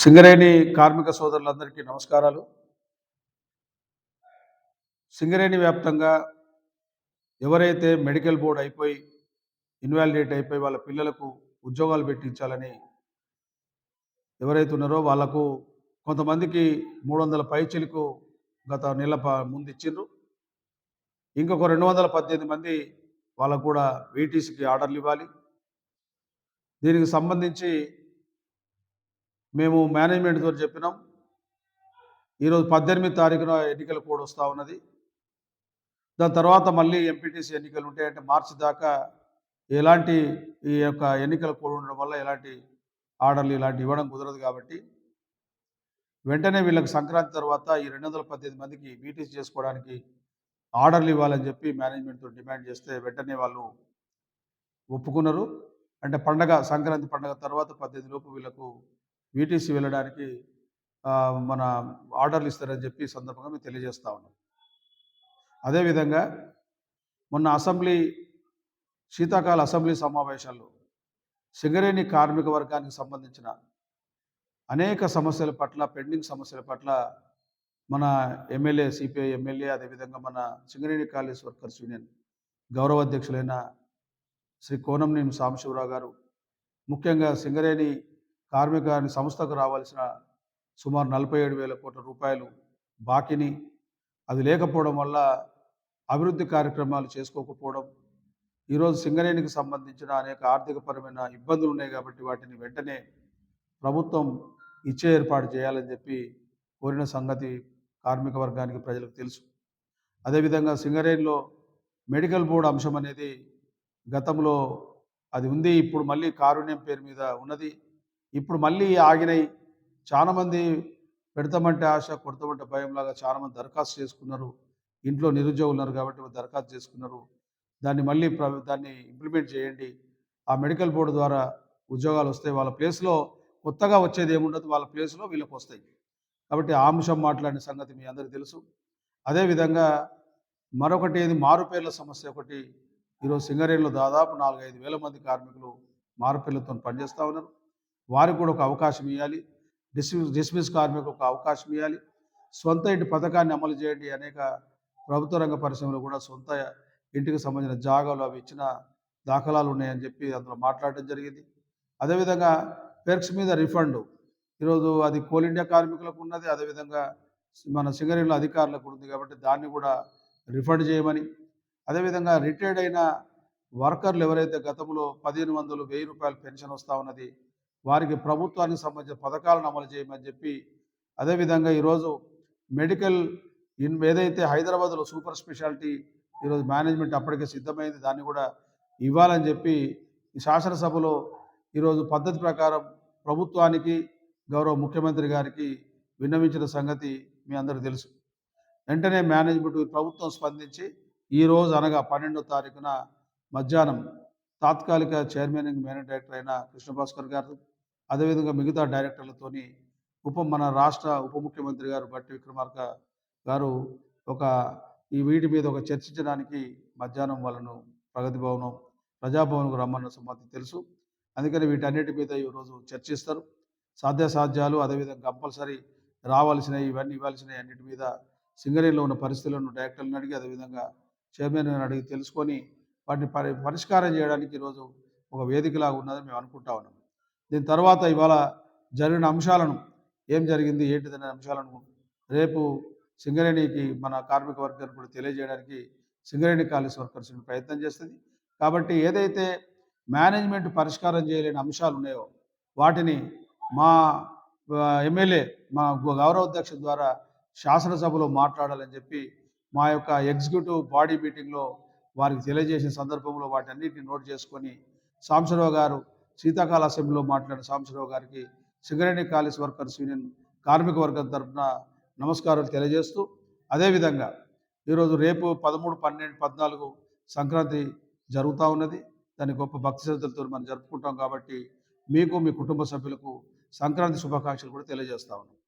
సింగరేణి కార్మిక సోదరులందరికీ నమస్కారాలు. సింగరేణి వ్యాప్తంగా ఎవరైతే మెడికల్ బోర్డు అయిపోయి ఇన్వాలిడేట్ అయిపోయి వాళ్ళ పిల్లలకు ఉద్యోగాలు పెట్టించాలని ఎవరైతే ఉన్నారో వాళ్ళకు కొంతమందికి మూడు వందల పైచిలకు గత నెల ముందు ఇచ్చిండ్రు. ఇంకొక రెండు వందల పద్దెనిమిది మంది వాళ్ళకు కూడా వీటీసీకి ఆర్డర్లు ఇవ్వాలి. దీనికి సంబంధించి మేము మేనేజ్మెంట్ ద్వారా చెప్పినాం. ఈరోజు పద్దెనిమిది తారీఖున ఎన్నికల కోడ్ వస్తూ ఉన్నది. దాని తర్వాత మళ్ళీ ఎంపీటీసీ ఎన్నికలు ఉంటాయంటే మార్చి దాకా ఎలాంటి ఈ యొక్క ఎన్నికల కోడ్ ఉండడం వల్ల ఎలాంటి ఆర్డర్లు ఇలాంటి ఇవ్వడం కుదరదు కాబట్టి వెంటనే వీళ్ళకి సంక్రాంతి తర్వాత ఈ రెండు వందల పద్దెనిమిది మందికి బీటీసీ చేసుకోవడానికి ఆర్డర్లు ఇవ్వాలని చెప్పి మేనేజ్మెంట్తో డిమాండ్ చేస్తే వెంటనే వాళ్ళు ఒప్పుకున్నారు. అంటే పండగ సంక్రాంతి పండగ తర్వాత పద్దెనిమిది లోపు వీళ్ళకు వీటీసీ వెళ్ళడానికి మన ఆర్డర్లు ఇస్తారని చెప్పి సందర్భంగా మేము తెలియజేస్తా ఉన్నాం. అదేవిధంగా మొన్న అసెంబ్లీ శీతాకాల అసెంబ్లీ సమావేశాల్లో సింగరేణి కార్మిక వర్గానికి సంబంధించిన అనేక సమస్యల పట్ల పెండింగ్ సమస్యల పట్ల మన ఎమ్మెల్యే సిపిఐ ఎమ్మెల్యే అదేవిధంగా మన సింగరేణి కాలేజ్ వర్కర్స్ యూనియన్ గౌరవ అధ్యక్షులైన శ్రీ కోనంనేని సాంబశివరావు గారు ముఖ్యంగా సింగరేణి కార్మిక సంస్థకు రావాల్సిన సుమారు నలభై ఏడు వేల కోట్ల రూపాయలు బాకీని అది లేకపోవడం వల్ల అభివృద్ధి కార్యక్రమాలు చేసుకోకపోవడం ఈరోజు సింగరేణికి సంబంధించిన అనేక ఆర్థికపరమైన ఇబ్బందులు ఉన్నాయి కాబట్టి వాటిని వెంటనే ప్రభుత్వం ఇచ్చే ఏర్పాటు చేయాలని చెప్పి కోరిన సంగతి కార్మిక వర్గానికి ప్రజలకు తెలుసు. అదేవిధంగా సింగరేణిలో మెడికల్ బోర్డు అంశం అనేది గతంలో అది ఉంది ఇప్పుడు మళ్ళీ కారుణ్యం పేరు మీద ఉన్నది. ఇప్పుడు మళ్ళీ ఆగినాయి చాలామంది పెడతామంటే ఆశ కొడతామంటే భయంలాగా చాలామంది దరఖాస్తు చేసుకున్నారు. ఇంట్లో నిరుద్యోగులు ఉన్నారు కాబట్టి దరఖాస్తు చేసుకున్నారు. దాన్ని మళ్ళీ ప్ర దాన్ని ఇంప్లిమెంట్ చేయండి. ఆ మెడికల్ బోర్డు ద్వారా ఉద్యోగాలు వస్తాయి. వాళ్ళ ప్లేస్లో కొత్తగా వచ్చేది ఏముండదు. వాళ్ళ ప్లేస్లో వీళ్ళకి వస్తాయి. కాబట్టి ఆ అంశం మాట్లాడిన సంగతి మీ అందరికీ తెలుసు. అదేవిధంగా మరొకటి ఏది? మారుపేర్ల సమస్య ఒకటి. ఈరోజు సింగరేణిలో దాదాపు నాలుగైదు వేల మంది కార్మికులు మారుపేర్లతో పనిచేస్తూ ఉన్నారు. వారికి కూడా ఒక అవకాశం ఇవ్వాలి డిస్మిస్ డిస్మిస్ కార్మికులకు ఒక అవకాశం ఇవ్వాలి సొంత ఇంటి పథకాన్ని అమలు చేయండి అనేక ప్రభుత్వ రంగ పరిశ్రమలు కూడా సొంత ఇంటికి సంబంధించిన జాగాలు అవి ఇచ్చిన దాఖలాలు ఉన్నాయని చెప్పి అందులో మాట్లాడడం జరిగింది. అదేవిధంగా పెర్క్స్ మీద రిఫండ్. ఈరోజు అది కోల్ ఇండియా కార్మికులకు ఉన్నది. అదేవిధంగా మన సింగరేణిలో అధికారులకు ఉంది కాబట్టి దాన్ని కూడా రిఫండ్ చేయమని. అదేవిధంగా రిటైర్డ్ అయిన వర్కర్లు ఎవరైతే గతంలో పదిహేను వందలు వెయ్యి రూపాయలు పెన్షన్ వస్తూ ఉన్నది వారికి ప్రభుత్వానికి సంబంధించిన పథకాలను అమలు చేయమని చెప్పి అదేవిధంగా ఈరోజు మెడికల్ ఇన్ ఏదైతే హైదరాబాద్లో సూపర్ స్పెషాలిటీ ఈరోజు మేనేజ్మెంట్ అప్పటికే సిద్ధమైంది దాన్ని కూడా ఇవ్వాలని చెప్పి ఈ శాసనసభలో ఈరోజు పద్ధతి ప్రకారం ప్రభుత్వానికి గౌరవ ముఖ్యమంత్రి గారికి విన్నవించిన సంగతి మీ అందరూ తెలుసు. వెంటనే మేనేజ్మెంట్ ప్రభుత్వం స్పందించి ఈ రోజు అనగా పన్నెండో తారీఖున మధ్యాహ్నం తాత్కాలిక చైర్మన్ అండ్ మేనేజ్ డైరెక్టర్ అయిన కృష్ణభాస్కర్ గారు అదేవిధంగా మిగతా డైరెక్టర్లతోని ఉప మన రాష్ట్ర ఉప ముఖ్యమంత్రి గారు బట్టి విక్రమార్క గారు ఒక ఈ వీటి మీద ఒక చర్చించడానికి మధ్యాహ్నం వాళ్ళను ప్రగతి భవనం ప్రజాభవన్కు రమ్మన్న సంగతి తెలుసు. అందుకని వీటన్నిటి మీద ఈరోజు చర్చిస్తారు. సాధ్యాసాధ్యాలు అదేవిధంగా కంపల్సరీ రావాల్సినవి ఇవన్నీ ఇవ్వాల్సినవి అన్నిటి మీద సింగరేణిలో ఉన్న పరిస్థితులను డైరెక్టర్లను అడిగి అదేవిధంగా చైర్మన్ అడిగి తెలుసుకొని వాటిని పరి పరిష్కారం చేయడానికి ఈరోజు ఒక వేదికలాగా ఉన్నదని మేము అనుకుంటా ఉన్నాం. దీని తర్వాత ఇవాళ జరిగిన అంశాలను ఏం జరిగింది ఏంటిదనే అంశాలను రేపు సింగరేణికి మన కార్మిక వర్గాన్ని కూడా తెలియజేయడానికి సింగరేణి కాలేజ్ వర్కర్స్ ప్రయత్నం చేస్తుంది. కాబట్టి ఏదైతే మేనేజ్మెంట్ పరిష్కారం చేయలేని అంశాలు ఉన్నాయో వాటిని మా ఎమ్మెల్యే మా గౌ- గౌరవ అధ్యక్ష ద్వారా శాసనసభలో మాట్లాడాలని చెప్పి మా యొక్క ఎగ్జిక్యూటివ్ బాడీ మీటింగ్లో వారికి తెలియజేసిన సందర్భంలో వాటన్నిటిని నోట్ చేసుకొని సాంబశివరావు గారు శీతాకాల అసెంబ్లీలో మాట్లాడిన సాంబశివరావు గారికి సింగరేణి కాలేజ్ వర్కర్స్ యూనియన్ కార్మిక వర్గం తరఫున నమస్కారాలు తెలియజేస్తూ అదేవిధంగా ఈరోజు రేపు పదమూడు పన్నెండు పద్నాలుగు సంక్రాంతి జరుగుతూ ఉన్నది. దాన్ని గొప్ప భక్తి శ్రద్ధలతో మనం జరుపుకుంటాం కాబట్టి మీకు మీ కుటుంబ సభ్యులకు సంక్రాంతి శుభాకాంక్షలు కూడా తెలియజేస్తా ఉన్నాం.